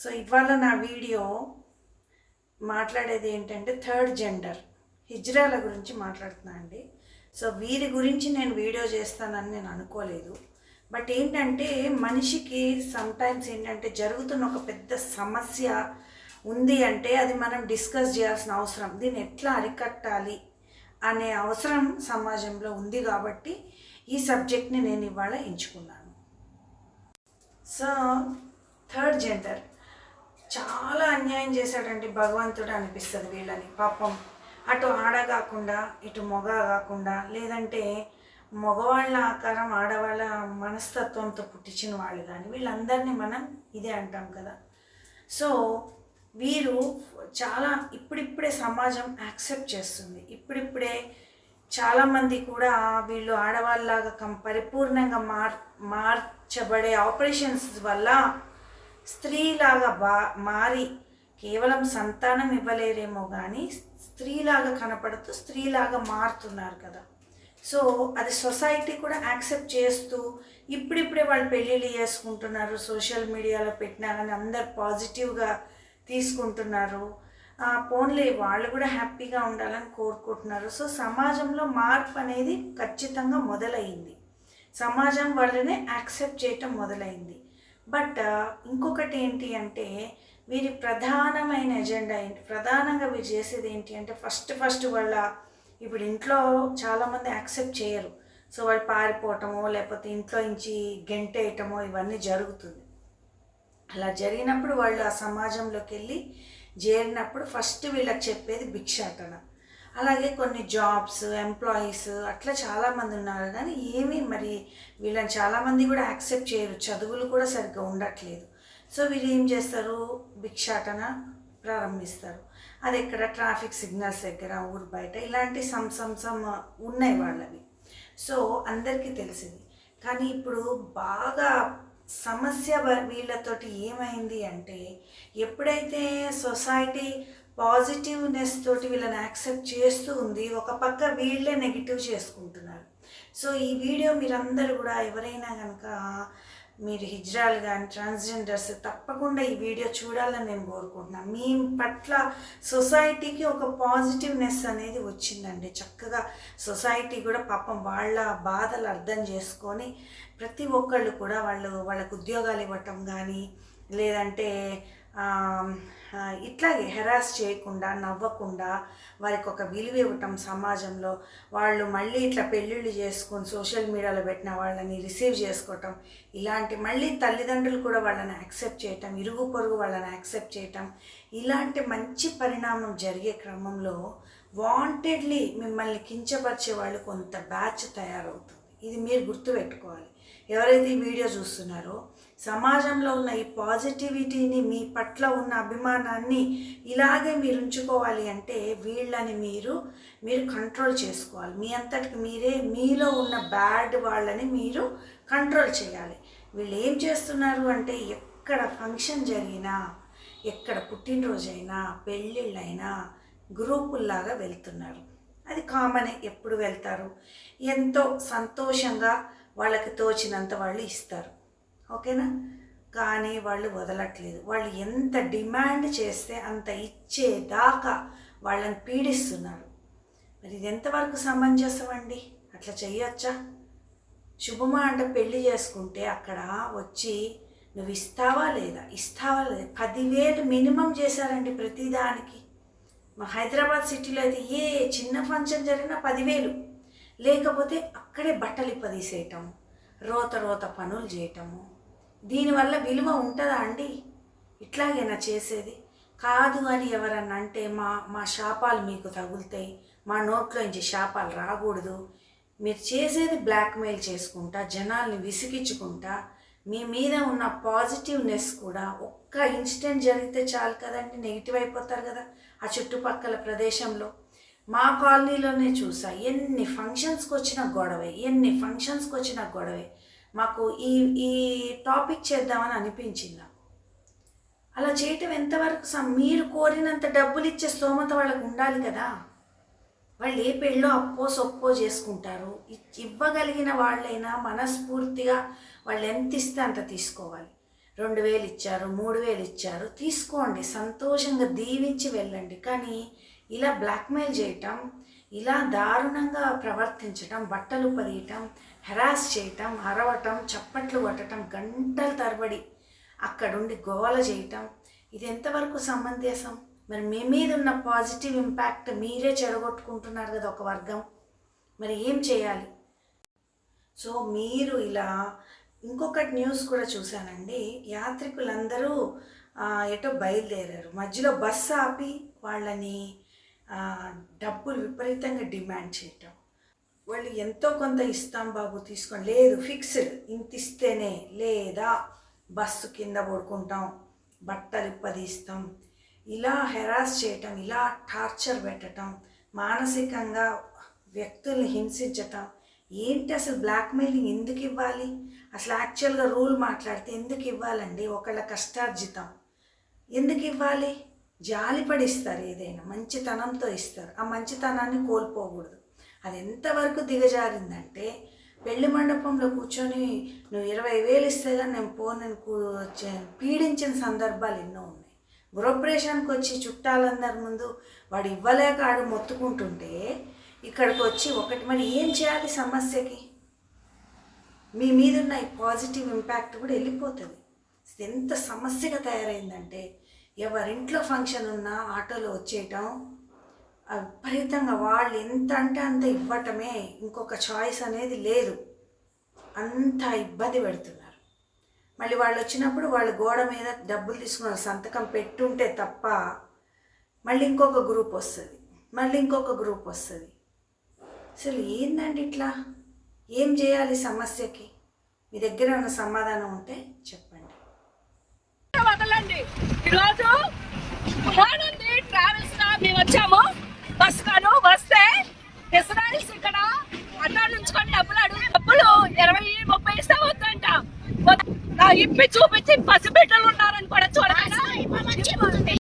So ఇవాళ నా video మాట్లాడేది ఏంటంటే థర్డ్ జెండర్. హిజ్రాల గురించి మాట్లాడుతున్నా అండి. సో వీరి గురించి నేను వీడియో చేస్తానని నేను అనుకోలేదు. బట్ ఏంటంటే మనిషికి సమ్టైమ్స్ ఏంటంటే జరుగుతున్న ఒక పెద్ద సమస్య ఉంది అంటే అది మనం డిస్కస్ చేయాల్సిన అవసరం. దీన్ని ఎట్లా అరికట్టాలి అనే అవసరం సమాజంలో ఉంది కాబట్టి ఈ సబ్జెక్ట్ని నేను ఇవాళ ఎంచుకున్నాను. So third gender. చాలా అన్యాయం చేశాడండి. భగవంతుడు అనిపిస్తుంది వీళ్ళని. పాపం అటు ఆడ కాకుండా ఇటు మొగ కాకుండా లేదంటే మగవాళ్ళ ఆకారం ఆడవాళ్ళ మనస్తత్వంతో పుట్టించిన వాళ్ళు కానీ వీళ్ళందరినీ మనం ఇదే అంటాం కదా. సో వీరు చాలా ఇప్పుడిప్పుడే సమాజం యాక్సెప్ట్ చేస్తుంది. ఇప్పుడిప్పుడే చాలామంది కూడా వీళ్ళు ఆడవాళ్ళలాగా కం పరిపూర్ణంగా మార్ మార్చబడే ఆపరేషన్స్ వల్ల స్త్రీలాగా బా మారి కేవలం సంతానం ఇవ్వలేరేమో కానీ స్త్రీలాగా కనపడుతూ స్త్రీలాగా మారుతున్నారు కదా. సో అది సొసైటీ కూడా యాక్సెప్ట్ చేస్తూ ఇప్పుడిప్పుడే వాళ్ళు పెళ్ళిళ్ళు చేసుకుంటున్నారు సోషల్ మీడియాలో పెట్టినా కానీ అందరు పాజిటివ్గా తీసుకుంటున్నారు. పోన్లే వాళ్ళు కూడా హ్యాపీగా ఉండాలని కోరుకుంటున్నారు. సో సమాజంలో మార్పు అనేది ఖచ్చితంగా మొదలైంది. సమాజం వాళ్ళనే యాక్సెప్ట్ చేయటం మొదలైంది. బట్ ఇంకొకటి ఏంటి అంటే వీరి ప్రధానమైన ఎజెండా ఏంటి? ప్రధానంగా వీరు చేసేది ఏంటి అంటే ఫస్ట్ ఫస్ట్ వాళ్ళ ఇప్పుడు ఇంట్లో చాలామంది యాక్సెప్ట్ చేయరు. సో వాళ్ళు పారిపోవటమో లేకపోతే ఇంట్లో నుంచి గెంటేయటమో ఇవన్నీ జరుగుతుంది. అలా జరిగినప్పుడు వాళ్ళు ఆ సమాజంలోకి వెళ్ళి చేరినప్పుడు ఫస్ట్ వీళ్ళకి చెప్పేది భిక్షాటన. అలాగే కొన్ని జాబ్స్ ఎంప్లాయీస్ అట్లా చాలామంది ఉన్నారు. కానీ ఏమీ మరి వీళ్ళని చాలామంది కూడా యాక్సెప్ట్ చేయరు. చదువులు కూడా సరిగ్గా ఉండట్లేదు. సో వీళ్ళు ఏం చేస్తారు? భిక్షాటన ప్రారంభిస్తారు. అది ఎక్కడ? ట్రాఫిక్ సిగ్నల్స్ దగ్గర ఊరు బయట ఇలాంటి సమ్ సమ్ సమ్ ఉన్నాయి వాళ్ళవి. సో అందరికీ తెలిసింది. కానీ ఇప్పుడు బాగా సమస్య వీళ్ళతోటి ఏమైంది అంటే ఎప్పుడైతే సొసైటీ పాజిటివ్నెస్ తోటి వీళ్ళని యాక్సెప్ట్ చేస్తూ ఉంది. ఒక పక్క వీళ్ళే నెగిటివ్ చేసుకుంటున్నారు. సో ఈ వీడియో మీరందరూ కూడా ఎవరైనా కనుక మీరు హిజ్రాలు కానీ ట్రాన్స్జెండర్స్ తప్పకుండా ఈ వీడియో చూడాలని నేను కోరుకుంటున్నాను మీ పట్ల సొసైటీకి ఒక పాజిటివ్నెస్ అనేది వచ్చిందండి. చక్కగా సొసైటీ కూడా పాపం వాళ్ళ బాధలు అర్థం చేసుకొని ప్రతి ఒక్కళ్ళు కూడా వాళ్ళు వాళ్ళకు ఉద్యోగాలు ఇవ్వటం కానీ లేదంటే ఇట్లాగే హెరాస్ చేయకుండా నవ్వకుండా వారికి ఒక విలువ ఇవ్వటం సమాజంలో వాళ్ళు మళ్ళీ ఇట్లా పెళ్ళిళ్ళు చేసుకొని సోషల్ మీడియాలో పెట్టిన వాళ్ళని రిసీవ్ చేసుకోవటం ఇలాంటి మళ్ళీ తల్లిదండ్రులు కూడా వాళ్ళని యాక్సెప్ట్ చేయటం ఇరుగు పొరుగు వాళ్ళని యాక్సెప్ట్ చేయటం ఇలాంటి మంచి పరిణామం జరిగే క్రమంలో వాంటెడ్లీ మిమ్మల్ని కించపరిచే వాళ్ళు కొంత బ్యాచ్ తయారవుతుంది. ఇది మీరు గుర్తుపెట్టుకోవాలి. ఎవరైతే ఈ వీడియో చూస్తున్నారో సమాజంలో ఉన్న ఈ పాజిటివిటీని మీ పట్ల ఉన్న అభిమానాన్ని ఇలాగే మీరు ఉంచుకోవాలి అంటే వీళ్ళని మీరు మీరు కంట్రోల్ చేసుకోవాలి. మీ అంతటికి మీరే మీలో ఉన్న బ్యాడ్ వాళ్ళని మీరు కంట్రోల్ చేయాలి. వీళ్ళు ఏం చేస్తున్నారు అంటే ఎక్కడ ఫంక్షన్ జరిగినా ఎక్కడ పుట్టినరోజైనా పెళ్ళిళ్ళైనా గ్రూపుల్లాగా వెళ్తున్నారు. అది కామనే ఎప్పుడు వెళ్తారు? ఎంతో సంతోషంగా వాళ్ళకి తోచినంత వాళ్ళు ఇస్తారు. ఓకేనా? కానీ వాళ్ళు వదలట్లేదు. వాళ్ళు ఎంత డిమాండ్ చేస్తే అంత ఇచ్చేదాకా వాళ్ళని పీడిస్తున్నారు. మరి ఇది ఎంతవరకు సమంజసం అండి? అట్లా చెయ్యొచ్చా? శుభమా అంటే పెళ్ళి చేసుకుంటే అక్కడ వచ్చి నువ్వు ఇస్తావా లేదా? ఇస్తావా లేదా? పదివేలు మినిమం చేశారండి ప్రతిదానికి మా హైదరాబాద్ సిటీలో అయితే ఏ చిన్న ఫంక్షన్ జరిగినా పదివేలు. లేకపోతే అక్కడే బట్టలు ఇప్పదీసేయటం రోత రోత పనులు చేయటము దీనివల్ల విలువ ఉంటుందా అండి? ఇట్లాగేనా చేసేది. కాదు అని ఎవరన్నా అంటే మా మా శాపాలు మీకు తగులుతాయి. మా నోట్లో నుంచి శాపాలు రాకూడదు. మీరు చేసేది బ్లాక్మెయిల్ చేసుకుంటా జనాల్ని విసిగించుకుంటా మీ మీద ఉన్న పాజిటివ్నెస్ కూడా ఒక్క ఇన్సిడెంట్ జరిగితే చాలు కదండి నెగిటివ్ అయిపోతారు కదా ఆ చుట్టుపక్కల ప్రదేశంలో. మా కాలనీలోనే చూసా ఎన్ని ఫంక్షన్స్కి వచ్చిన గొడవే ఎన్ని ఫంక్షన్స్కి వచ్చిన గొడవే. మాకు ఈ ఈ టాపిక్ చేద్దామని అనిపించింది నాకు. అలా చేయటం ఎంతవరకు మీరు కోరినంత డబ్బులు ఇచ్చే స్తోమత వాళ్ళకు ఉండాలి కదా. వాళ్ళు ఏ పెళ్ళో అప్పో సొప్పో చేసుకుంటారు. ఇవ్వగలిగిన వాళ్ళైనా మనస్ఫూర్తిగా వాళ్ళు ఎంత ఇస్తే అంత తీసుకోవాలి. రెండు వేలు ఇచ్చారు మూడు వేలు ఇచ్చారు తీసుకోండి సంతోషంగా దీవించి వెళ్ళండి. కానీ ఇలా బ్లాక్మెయిల్ చేయటం ఇలా దారుణంగా ప్రవర్తించటం బట్టలు పరియటం హెరాస్ చేయటం అరవటం చప్పట్లు కొట్టటం గంటల తరబడి అక్కడుండి గోల చేయటం ఇది ఎంతవరకు సమంజసం? మరి మీ మీద ఉన్న పాజిటివ్ ఇంపాక్ట్ మీరే చెడగొట్టుకుంటున్నారు కదా ఒక వర్గం. మరి ఏం చేయాలి? సో మీరు ఇలా ఇంకొకటి న్యూస్ కూడా చూశానండి. యాత్రికులందరూ ఎటో బయలుదేరారు. మధ్యలో బస్సు ఆపి వాళ్ళని డబ్బులు విపరీతంగా డిమాండ్ చేయటం. వాళ్ళు ఎంతో కొంత ఇస్తాం బాబు తీసుకోండి. లేదు ఫిక్స్డ్. ఇంత ఇస్తేనే లేదా బస్సు కింద పడుకుంటాం బట్టలు ఇప్పదీస్తాం. ఇలా హెరాస్ చేయటం ఇలా టార్చర్ పెట్టటం మానసికంగా వ్యక్తుల్ని హింసించటం. ఏంటి అసలు బ్లాక్మెయిలింగ్ ఎందుకు ఇవ్వాలి? అసలు యాక్చువల్గా రూల్ మాట్లాడితే ఎందుకు ఇవ్వాలండి? ఒకళ్ళ కష్టార్జితం. ఎందుకు ఇవ్వాలి? జాలిపడి ఇస్తారు ఏదైనా మంచితనంతో ఇస్తారు. ఆ మంచితనాన్ని కోల్పోకూడదు. అది ఎంతవరకు దిగజారిందంటే పెళ్ళి మండపంలో కూర్చొని నువ్వు ఇరవై వేలు ఇస్తే కానీ నేను పోను పీడించిన సందర్భాలు ఎన్నో ఉన్నాయి. గృహప్రవేశానికి వచ్చి చుట్టాలందరి ముందు వాడు ఇవ్వలేక ఆడు మొత్తుకుంటుంటే ఇక్కడికి వచ్చి ఒకటి మరి ఏం చేయాలి సమస్యకి? మీ మీద ఉన్న ఈ పాజిటివ్ ఇంపాక్ట్ కూడా వెళ్ళిపోతుంది. ఎంత సమస్యగా తయారైందంటే ఎవరింట్లో ఫంక్షన్ ఉన్నా ఆటోలో వచ్చేయటం విపరీతంగా వాళ్ళు ఎంత అంటే అంత ఇవ్వటమే ఇంకొక చాయిస్ అనేది లేదు. అంత ఇబ్బంది పెడుతున్నారు. మళ్ళీ వాళ్ళు వచ్చినప్పుడు వాళ్ళు గోడ మీద డబ్బులు తీసుకున్నారు సంతకం పెట్టుంటే తప్ప మళ్ళీ ఇంకొక గ్రూప్ వస్తుంది. మళ్ళీ ఇంకొక గ్రూప్ వస్తుంది. అసలు ఏందండి ఇట్లా? ఏం చేయాలి సమస్యకి? మీ దగ్గర ఉన్న సమాధానం ఉంటే చెప్పండి. ఈరోజు పురాణంది ట్రావెల్స్గా మేము వచ్చాము. బస్ కాను వస్తే ఇస్రాయల్స్ ఇక్కడ అన్నా నుంచుకొని డబ్బులు అడుగు. డబ్బులు ఇరవై ముప్పై ఇస్తే వద్దంట. నా ఇప్పి చూపించి పసిబిడ్డలు ఉన్నారని